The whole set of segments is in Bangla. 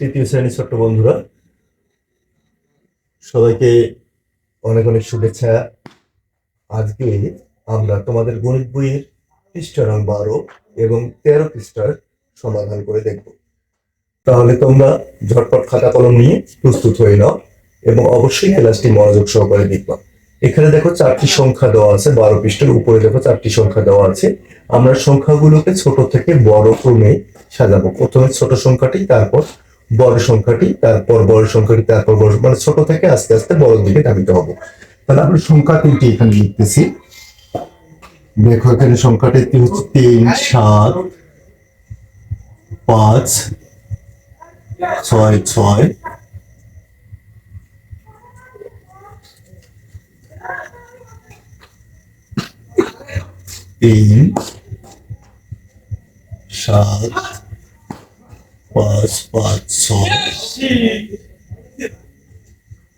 তৃতীয় শ্রেণির ছোট্ট বন্ধুরা, সবাইকে অনেক অনেক শুভেচ্ছা। আজকে আমরা তোমাদের গণিত বইয়ের পৃষ্ঠা রং বারো এবং তেরো পৃষ্ঠার সমাধান করে দেখব। তাহলে তোমরা ঝটপট খাতা কলম নিয়ে প্রস্তুত হয়ে নাও এবং অবশ্যই ক্লাসটি মনোযোগ সহকারে দেখবা। এখানে দেখো চারটি সংখ্যা দেওয়া আছে, বারো পৃষ্ঠের উপরে দেখো চারটি সংখ্যা দেওয়া আছে। আমরা সংখ্যাগুলোকে ছোট থেকে বড় ক্রমে সাজাবো। প্রথমে ছোট সংখ্যাটি, তারপর বড় সংখ্যাটি, তারপর বড় সংখ্যাটি, তারপর বড় মানে ছোট থেকে আস্তে আস্তে বড় দিকে ধাবিত হব। তাহলে আমরা সংখ্যা তিনটি এখানে লিখতেছি। দেখো এখানে সংখ্যাটি তি- হচ্ছে তিন, সাত, পাঁচ, ছয় ছয়। তিন, সাত পাঁচ পাঁচ, ছয়,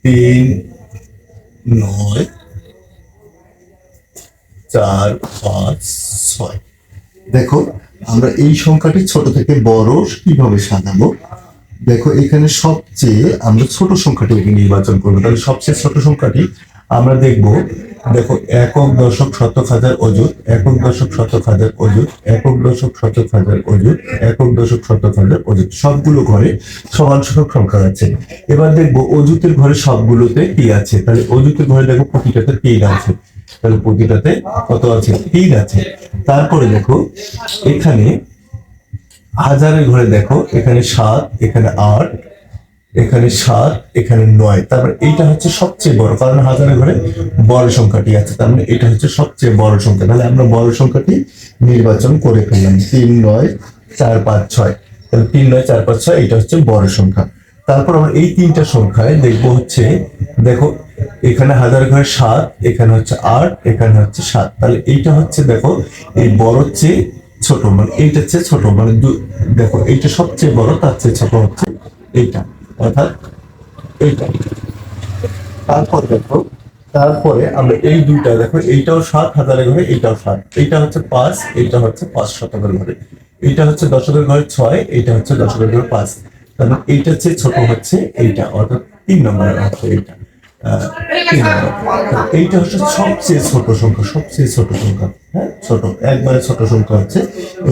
তিন, নয়, চার, পাঁচ, ছয়। দেখো, আমরা এই সংখ্যাটি ছোট থেকে বড় কীভাবে সাজাবো? দেখো, এখানে সবচেয়ে আমরা ছোট সংখ্যাটি নির্বাচন করব। তাহলে সবচেয়ে ছোট সংখ্যাটি আমরা দেখব দেখো, একক দশক শতক হাজার অযুত, একক দশক শতক হাজার অযুত, একক দশক শতক হাজার অযুত, একক দশক শতক হাজার অযুত। সবগুলো ঘরে সমান সংখ্যক সংখ্যা আছে। এবার দেখব, অযুতের ঘরে সবগুলোতে কি আছে? তাহলে অযুতের ঘরে দেখো প্রতিটাতে তিন আছে। তাহলে প্রতিটাতে কত আছে? তিন আছে। তারপরে দেখো, এখানে হাজারের ঘরে দেখো, এখানে সাত, এখানে আট এখানে সাত, এখানে নয়। তারপরে এইটা হচ্ছে সবচেয়ে বড়, কারণ হাজারের ঘরে বড় সংখ্যাটি আছে। তার মানে এটা হচ্ছে সবচেয়ে বড় সংখ্যা। তাহলে আমরা বড় সংখ্যাটি নির্বাচন করে ফেললাম। তিন, নয়, চার, পাঁচ, ছয়। তাহলে তিন, নয়, চার, পাঁচ, ছয়, এটা হচ্ছে বড় সংখ্যা। তারপর আমরা এই তিনটা সংখ্যায় দেখব হচ্ছে, দেখো, এখানে হাজার ঘরে সাত, এখানে হচ্ছে আট, এখানে হচ্ছে সাত। তাহলে এইটা হচ্ছে, দেখো, এই বড় চেয়ে ছোট। মানে এইটা চেয়ে ছোট। মানে দেখো, এইটা সবচেয়ে বড়, তার চেয়ে ছোট হচ্ছে এইটা। অর্থাৎ এইটা। তারপর দেখো, তারপরে আমরা এই দুইটা, দেখো, এইটাও সাত হাজারের ঘরে, এইটাও সাত। এইটা হচ্ছে পাঁচ, এইটা হচ্ছে পাঁচ শতকের ঘরে। এইটা হচ্ছে দশকের ঘরে ছয়, এইটা হচ্ছে দশকের ঘরে পাঁচ। তাহলে এইটা চেয়ে ছোট হচ্ছে এইটা, অর্থাৎ তিন নম্বরের হচ্ছে এইটা। এইটা হচ্ছে সবচেয়ে ছোট সংখ্যা, সবচেয়ে ছোট সংখ্যা হ্যাঁ? ছোট, একবারে ছোট সংখ্যা হচ্ছে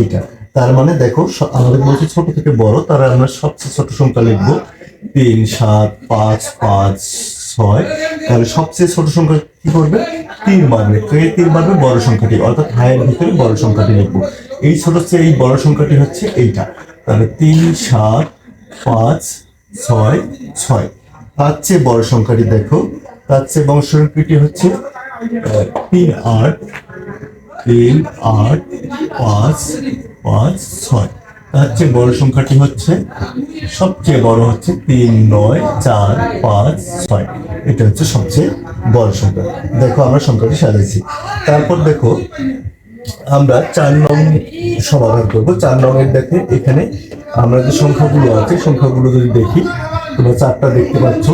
এইটা। তার মানে দেখো আমাদের বলছে ছোট থেকে বড় তার আমরা সবচেয়ে ছোট সংখ্যা লিখব তিন, সাত, পাঁচ পাঁচ, ছয়। তাহলে সবচেয়ে ছোট সংখ্যা কি করবে? তিন বাড়বে। কে তিন বাড়বে বড় সংখ্যাটি। অর্থাৎ হায়ের ভিতরে বড় সংখ্যাটি লিখব। এই ছোট হচ্ছে এই বড় সংখ্যাটি হচ্ছে এইটা। তাহলে তিন, সাত, পাঁচ, ছয় ছয়। তার চেয়ে বড় সংখ্যাটি দেখো। তার চেয়ে বড় সংখ্যাটি হচ্ছে তিন, আট তিন, আট, পাঁচ পাঁচ, ছয়। তার চেয়ে বড় সংখ্যাটি হচ্ছে, সবচেয়ে বড় হচ্ছে তিন, নয়, চার, পাঁচ, ছয়। এটা হচ্ছে সবচেয়ে বড় সংখ্যা। দেখো আমরা সংখ্যাটি সাজাইছি। তারপর দেখো, আমরা চার নং সমাধান করব। চার নংয়ের দেখে, এখানে আমরা যে সংখ্যাগুলো আছে, সংখ্যাগুলো যদি দেখি, তোমরা চারটা দেখতে পাচ্ছ।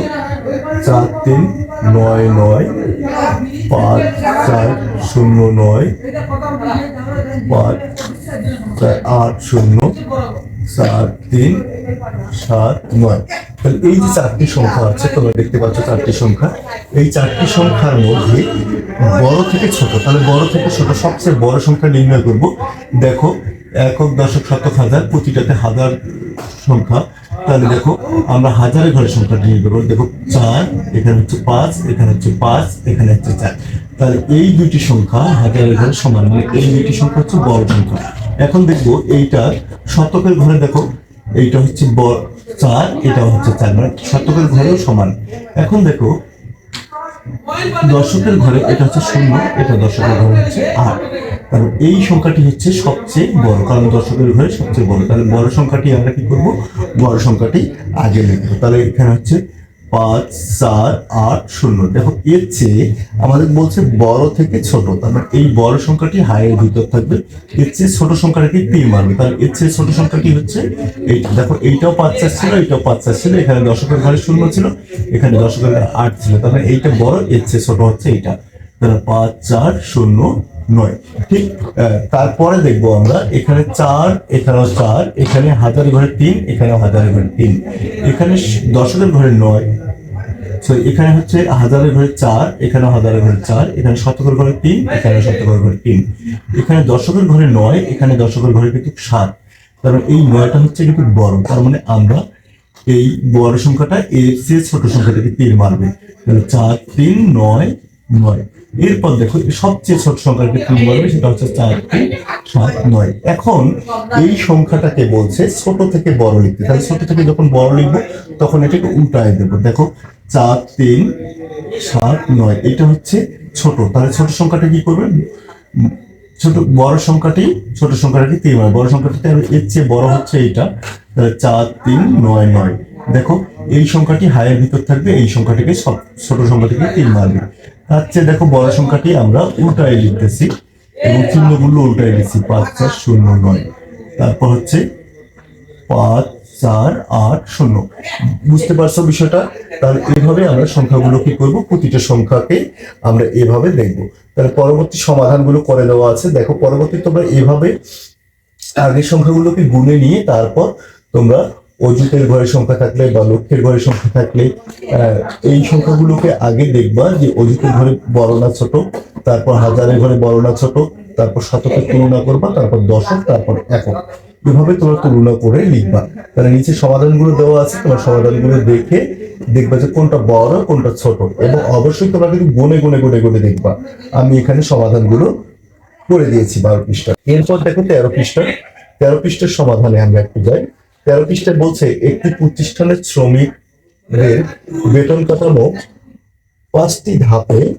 চার, তিন, নয় নয়, পাঁচ, চার, শূন্য, নয়, পাঁচ আট শূন্য চার তিন সাত নয়। তাহলে এই যে চারটি সংখ্যা আছে, তোমরা দেখতে পাচ্ছ চারটি সংখ্যা। এই চারটি সংখ্যার মধ্যে বড় থেকে ছোট, তাহলে বড় থেকে ছোট সবচেয়ে বড় সংখ্যা নির্ণয় করব। দেখো, একক, দশক, শতক, হাজার, প্রতিটাতে হাজার সংখ্যা। তাহলে দেখো, আমরা হাজারের ঘরের সংখ্যা নির্ণয় করব। দেখো, চার, এখানে হচ্ছে পাঁচ, এখানে হচ্ছে পাঁচ, এখানে হচ্ছে চার। তাহলে এই দুইটি সংখ্যা হাজারের ঘরে সমান মানে এই দুইটি সংখ্যা হচ্ছে বড় সংখ্যা। এখন দেখব এইটা শতকের ঘরে দেখো, এইটা হচ্ছে চার এটা হচ্ছে চার মানে শতকের ঘরেও সমান। এখন দেখো দর্শকের ঘরে এটা হচ্ছে শূন্য, এটা দর্শকের ঘরে হচ্ছে আট। কারণ এই সংখ্যাটি হচ্ছে সবচেয়ে বড়, কারণ দর্শকের ঘরে সবচেয়ে বড়। তাহলে বড় সংখ্যাটি আমরা কি করব? বড় সংখ্যাটি আগে লিখব। তাহলে এখানে হচ্ছে পাঁচ চার আট, শূন্য। দেখো, এর চেয়ে আমাদের বলছে বড় থেকে ছোট। তার মানে এই বড় সংখ্যাটি হাইয়ের ভিতর থাকবে। এর চেয়ে ছোট সংখ্যাটাকে তিন মারবে। তাহলে এর চেয়ে ছোট সংখ্যাটি হচ্ছে এইটা। দেখো, এইটাও পাঁচ, চার ছিল, এইটাও পাঁচ, চার ছিল। এখানে দশকের ঘরে শূন্য ছিল, এখানে দশকের ঘরে আট ছিল। তার মানে এইটা বড়, এর চেয়ে ছোট হচ্ছে এইটা। তাহলে পাঁচ, চার, শূন্য, নয়। ঠিক তারপরে দেখব আমরা, এখানে চার, এখানেও চার, এখানে হাজার ঘরে তিন, এখানেও হাজার ঘরে তিন। এখানে দশকের ঘরে নয় সো এখানে হচ্ছে হাজারের ঘরে চার এখানে হাজারের ঘরে চার, এখানে শতকের ঘরে তিন এখানে শতকের ঘরে তিন। এখানে দশকের ঘরে নয়, এখানে দশকের ঘরে কিন্তু সাত। তার মানে এই নয়টা হচ্ছে কিন্তু বড়। তার মানে আমরা এই বড় সংখ্যাটা এর চেয়ে ছোট সংখ্যাটাকে তিন মারবে। তাহলে চার, তিন, নয় নয়। এরপর দেখো সবচেয়ে ছোট সংখ্যাটাকে তিন মারবে সেটা হচ্ছে চার সাত, নয়। এখন এই সংখ্যাটাকে বলছে ছোট থেকে বড় লিখতে। তাহলে ছোট থেকে যখন বড় লিখব, তখন এটাকে উল্টায় দেবো। দেখো, চার, তিন, সাত, নয়, এটা হচ্ছে ছোট। তাহলে ছোট সংখ্যাটা কি করবে? ছোট, বড় সংখ্যাটি, ছোট সংখ্যাটাকে তিন হয় বড় সংখ্যাটাতে এর চেয়ে বড় হচ্ছে এইটা। তাহলে চার, তিন, নয় নয়। দেখো, এই সংখ্যাটি হায়ের ভিতর থাকবে, এই সংখ্যাটিকে সব ছোট সংখ্যাটিকে তিন মারবে তার চেয়ে দেখো বড় সংখ্যাটি আমরা উল্টায় লিখতেছি এবং চিহ্নগুলো উল্টায় লিখছি পাঁচ, চার, শূন্য, নয়। তারপর হচ্ছে পাঁচ, চার, আট, শূন্য। বুঝতে পারছ বিষয়টা? তাহলে এইভাবে আমরা সংখ্যাগুলো কি করব? প্রতিটা সংখ্যাকে আমরা এভাবে দেখব। তাহলে পরবর্তী সমাধানগুলো করে দেওয়া আছে। দেখো, পরবর্তী তোমরা এভাবে আগের সংখ্যাগুলোকে গুনে নিয়ে তারপর তোমরা অযুতের ঘরের সংখ্যা থাকলে বা লক্ষ্যের ঘরের সংখ্যা থাকলে এই সংখ্যাগুলোকে আগে দেখবা যে অযুতের ঘরে বড় না ছোট, তারপর হাজারের ঘরে বড় না ছোট, তারপর শতকের তুলনা করবা, তারপর দশক, তারপর একক। এভাবে তোমরা তুলনা করে লিখবা। তাহলে নিচে সমাধানগুলো দেওয়া আছে, তোমার সমাধানগুলো দেখে দেখবা যে কোনটা বড়, কোনটা ছোট। এবং অবশ্যই তোমরা কিন্তু গুনে গুনে গুনে গুনে দেখবা। আমি এখানে সমাধানগুলো করে দিয়েছি বারো পৃষ্ঠা। এরপর দেখো তেরো পৃষ্ঠা। তেরো পৃষ্ঠার সমাধানে আমরা একটু যাই। তেরো পৃষ্ঠায় বলছে, একটি প্রতিষ্ঠানের শ্রমিকদের বেতন কাঠামো পাঁচটি ধাপে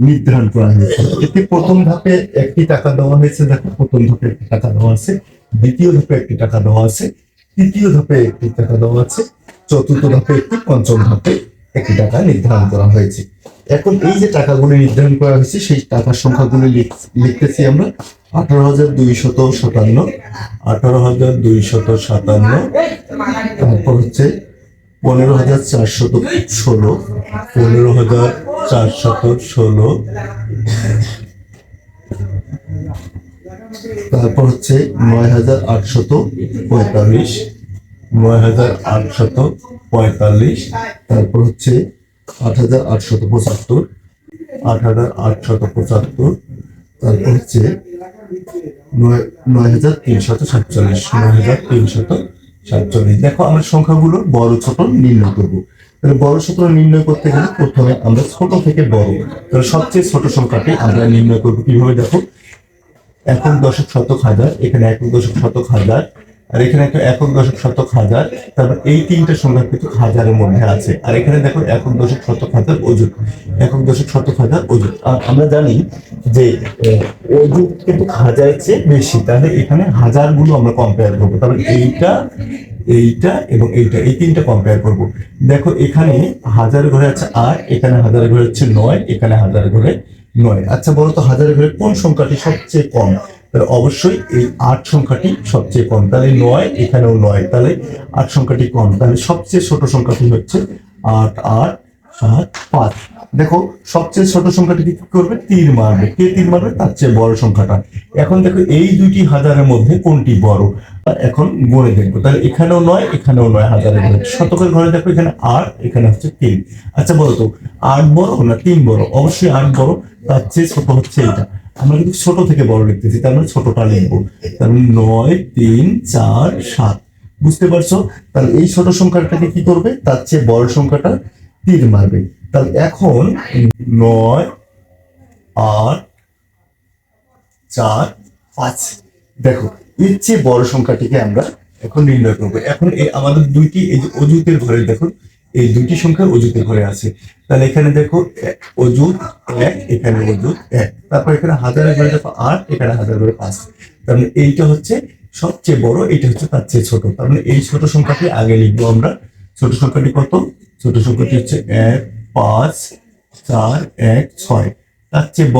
নির্ধারণ করা হয়েছে। এতে প্রথম ধাপে একটি টাকা দেওয়া হয়েছে, দেখো প্রথম ধাপে একটি টাকা দেওয়া আছে, দ্বিতীয় ধাপে একটি টাকা দেওয়া আছে, তৃতীয় ধাপে একটি টাকা দেওয়া আছে, চতুর্থ ধাপে একটি, পঞ্চম ধাপে একটি টাকা নির্ধারণ করা হয়েছে। এখন এই যে টাকাগুলি নির্ধারণ করা হয়েছে, সেই টাকার সংখ্যাগুলি লিখ- লিখতেছি আমরা। আঠারো হাজার দুইশত সাতান্ন, আঠারো হাজার দুইশত সাতান্ন, তারপর হচ্ছে পনেরো হাজার চারশত ষোলো, পনেরো হাজার চারশত ষোলো। তারপর হচ্ছে নয় হাজার আটশত পঁয়তাল্লিশ, নয় হাজার আটশত পঁয়তাল্লিশ, তারপর হচ্ছে আট হাজার আটশত পঁচাত্তর, আট হাজার আটশত পঁচাত্তর, তারপর হচ্ছে নয় হাজার তিনশত সাতচল্লিশ, নয় হাজার তিনশত সাতচল্লিশ। দেখো, আমরা সংখ্যাগুলো বড়, ছোট নির্ণয় করব। তাহলে বড়, ছোট নির্ণয় করতে গেলে প্রথমে আমরা ছোট থেকে বড়, তাহলে সবচেয়ে ছোট সংখ্যাটি আমরা নির্ণয় করব কীভাবে? দেখো, একক দশক শতক হাজার, এখানে একক দশক শতক হাজার আর এখানে একটা একক দশক শতক হাজার, তারপর এই তিনটা সংখ্যা কিন্তু হাজারের মধ্যে আছে। আর এখানে দেখো একক দশক শতক হাজার অযুত, একক দশক শতক হাজার অযুত। আর আমরা জানি যে অযুত কিন্তু হাজারের চেয়ে বেশি, তাহলে এখানে হাজারগুলো আমরা কম্পেয়ার করব। তাহলে এইটা এইটা এবং এইটা, এই তিনটা কম্পেয়ার করব। দেখো এখানে হাজার ঘরে আছে আট, এখানে হাজারের ঘরে হচ্ছে নয়, এখানে হাজারের ঘরে নয়। আচ্ছা বলো তো হাজারের ঘরে কোন সংখ্যাটি সবচেয়ে কম? অবশ্যই এই আট সংখ্যাটি সবচেয়ে কম। তাহলে নয়, এখানেও নয়। তাহলে আট সংখ্যাটি কম। তাহলে সবচেয়ে ছোট সংখ্যাটি হচ্ছে আট আট, সাত, পাঁচ। দেখো, সবচেয়ে ছোট সংখ্যাটি কি করবে? তীর মারবে। কে তীর মারবে? তার চেয়ে বড় সংখ্যাটা। এখন দেখো, এই দুইটি হাজারের মধ্যে কোনটি বড়? এখন গড়ে দেখব। তাহলে এখানেও নয় এখানেও নয় হাজারের ঘরে শতকের ঘরে দেখো, এখানে আট, এখানে হচ্ছে তিন। আচ্ছা বলো তো, আট বড় না তিন বড়? অবশ্যই আট বড়। তার চেয়ে ছোট হচ্ছে এটা আমরা কিন্তু ছোট থেকে বড় লিখতেছি, তার মানে ছোটটা লিখব। তার মানে নয়, তিন, চার, সাত। বুঝতে পারছ? তাহলে এই ছোট সংখ্যাটাকে কি করবে? তার চেয়ে বড় সংখ্যাটা তীর মারবে। তাহলে এখন নয়, আট, চার, পাঁচ। দেখো, এর চেয়ে বড় সংখ্যাটিকে আমরা এখন নির্ণয় করব। এখন আমাদের দুইটি, এই যে অজুতের ঘরে দেখো এই দুইটি সংখ্যা অজুতের ঘরে আছে। তাহলে এখানে দেখো, অজুত এক, এখানে অজুত এক। তারপর এখানে হাজারের ঘরে দেখো আট, এখানে হাজার ঘরে পাঁচ। তার মানে এইটা হচ্ছে সবচেয়ে বড় এটা হচ্ছে তার চেয়ে ছোট। তার মানে এই ছোট সংখ্যাটি আগে লিখব আমরা। ছোট সংখ্যাটি কত? ছোট সংখ্যাটি হচ্ছে এক, পাঁচ, চার, এক, ছয়। তার চেয়ে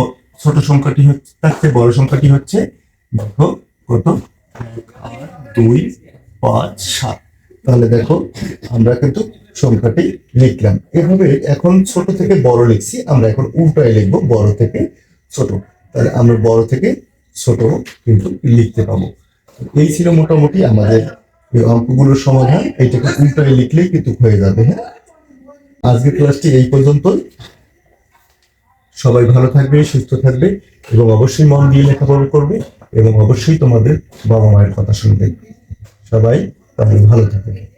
ছোট সংখ্যাটি হচ্ছে তার চেয়ে বড় সংখ্যাটি হচ্ছে দেখো কত? দুই, পাঁচ, সাত। তাহলে দেখো আমরা কিন্তু সংখ্যাটি লিখলাম। এভাবে এখন ছোট থেকে বড় লিখছি, আমরা এখন উল্টায় লিখব বড় থেকে ছোট। তাহলে আমরা বড় থেকে ছোট কিন্তু লিখতে পাবো। এই ছিল মোটামুটি আমাদের অঙ্কগুলোর সমাধান। এইটাকে উল্টায় লিখলেই কিন্তু হয়ে যাবে হ্যাঁ? আজকের ক্লাসটি এই পর্যন্তই। সবাই ভালো থাকবে, সুস্থ থাকবে এবং অবশ্যই মন দিয়ে লেখাপড়া করবে এবং অবশ্যই তোমাদের বাবা মায়ের কথা শুনবে। সবাই তাহলে ভালো থাকবে।